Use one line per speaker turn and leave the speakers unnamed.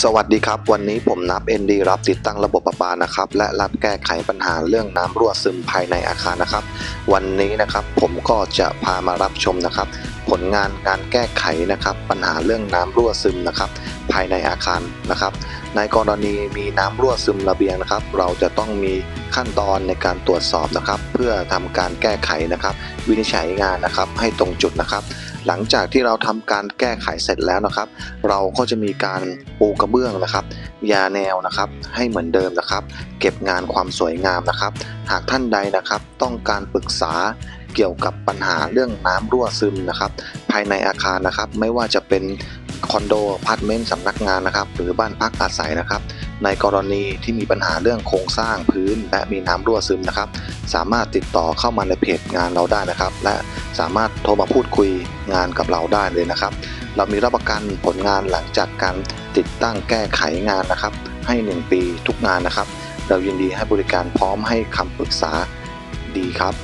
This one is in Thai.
สวัสดีครับ วันนี้ผมนับ ND รับติดตั้งระบบประปานะครับ และรับแก้ไขปัญหาเรื่องน้ำรั่วซึมภายในอาคารนะครับ วันนี้นะครับผมก็จะพามารับชมนะครับ ผลงานการแก้ไขนะครับ ปัญหาเรื่องน้ำรั่วซึมนะครับ ภายในอาคารนะครับ ในกรณีมีน้ำรั่วซึมระเบียงนะครับ เราจะต้องมีขั้นตอนในการตรวจสอบนะครับ เพื่อทำการแก้ไขนะครับ วินิจฉัยงานนะครับให้ตรงจุดนะครับ หลังจากที่เราทำการแก้ไขเสร็จแล้วนะครับ เราก็จะมีการปูกระเบื้องนะครับ ยาแนวนะครับ ให้เหมือนเดิมนะครับ เก็บงานความสวยงามนะครับ หากท่านใดนะครับ ต้องการปรึกษาเกี่ยวกับปัญหาเรื่องน้ำรั่วซึมนะครับ ภายในอาคารนะครับ ไม่ว่าจะเป็น คอนโดพาร์ตเมนต์สำนักงานนะครับ หรือบ้านพักอาศัยนะครับ ในกรณีที่มีปัญหาเรื่องโครงสร้างพื้น และมีน้ำรั่วซึมนะครับ สามารถติดต่อเข้ามาในเพจงานเราได้นะครับ และสามารถโทรมาพูดคุยงานกับเราได้เลยนะครับ เรามีรับประกันผลงานหลังจากการติดตั้งแก้ไขงานนะครับ ให้ 1 ปีทุกงานนะครับ เรายินดีให้บริการพร้อมให้คำปรึกษาดีครับ